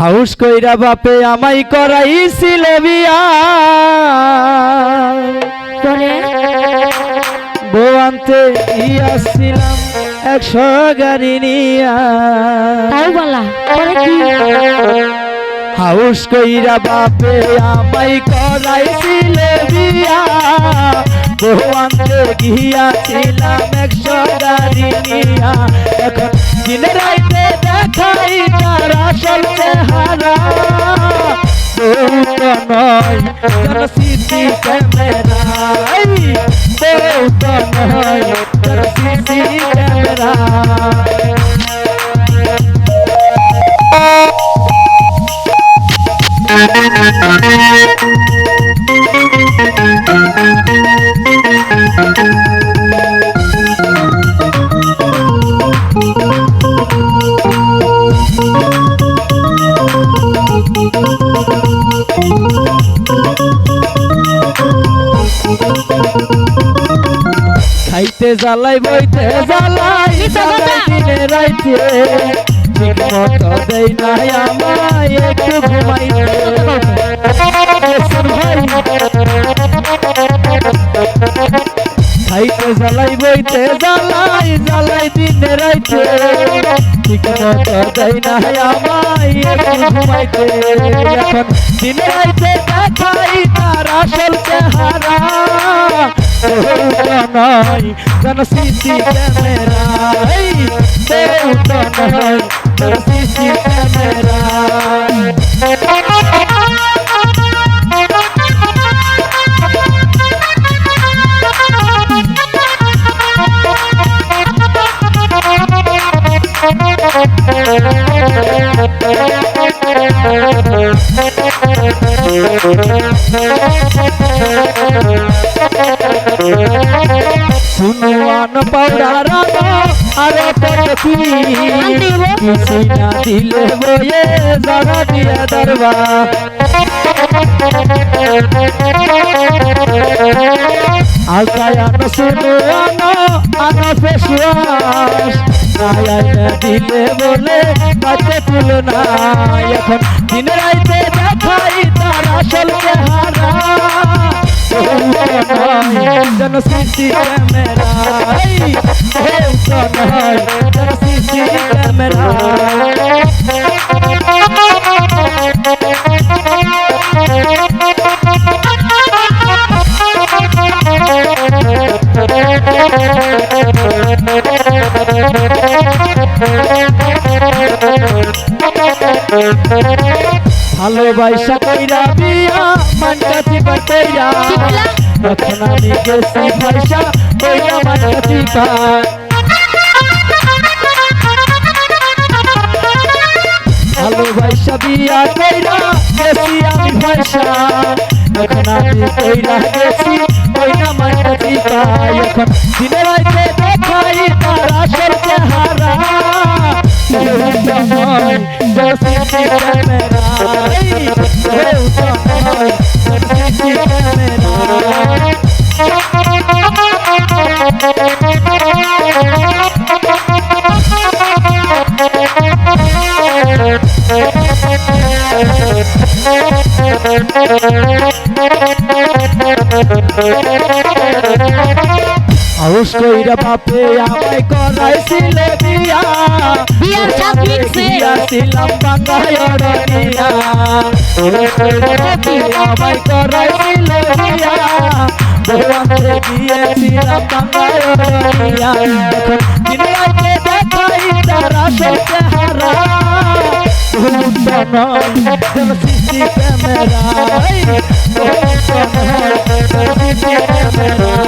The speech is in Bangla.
হাউস কইরা বাপে আমাই করাইছিল বিয়া। পরে? বউ আনতে আসছিলাম একশো গাড়ি নিয়া। তাও বলা? পরে কি? হাউস কইরা বাপে আমাই করাইছিল বিয়া। বউ আনতে গিয়াছিলাম একশো গাড়ি নিয়া। এখন দিনে রাইতে দেখাই তার আসল চেহারা বউ তো নয় যেন সিসি ক্যামেরা বউ নয় যেন সিসি খাইতে জ্বালাই বইতে জ্বালাই জ্বালাই দিনে রাইতে। ঠিক মতো দেই নাই আমায় একটু ঘুমাইতে। খাইতে জ্বালাই বইতে জ্বালাই জ্বালাই দিনে রাইতে। ঠিক মতো দেই নাই আমায় একটু ঘুমাইতে। এখন দিনে রাইতে দেখাই তার নয় যেন সিসি ক্যামেরা নয় যেন সিসি ক্যামেরা শুনুয়ান পাউডার আরে পটকি কিছু না দিলে বয়ে যারা দিয়ে দরবা আগায়ান শুনুয়ান আনা ফেসওয়াশ আয়াইনা দিলে বলে কাছে তুলো না। এখন দিন রাইতে দেখাই তার আসল চেহারা। যেন সিসি ক্যামেরা যেন সিসি ক্যামেরা ভালোবাসা কইরা বিয়া মানকাছি কইরা এখন আমি গেছি ভাইসা কইরা মানকাছি পায় ভালোবাসা বিয়া কইরা গেছি আমি ভাইসা এখন আমি কইরা গেছি কইরা মানকাছি পায় এখন দিনে রাইতে হাউস কইরা বাপে আমায় করাইছিল বিয়া। বিয়ার সাত মিটছে। ছিলাম বাঙ্গায় অরনিয়া আমায় করাইছিল বিয়া। ভগবানকে গিয়েছিলাম বাঙ্গায় অরনিয়া এখন দিন রাতে দেখাই তার আসল চেহারা। যেন সিসি ক্যামেরা সিসি ক্যামেরা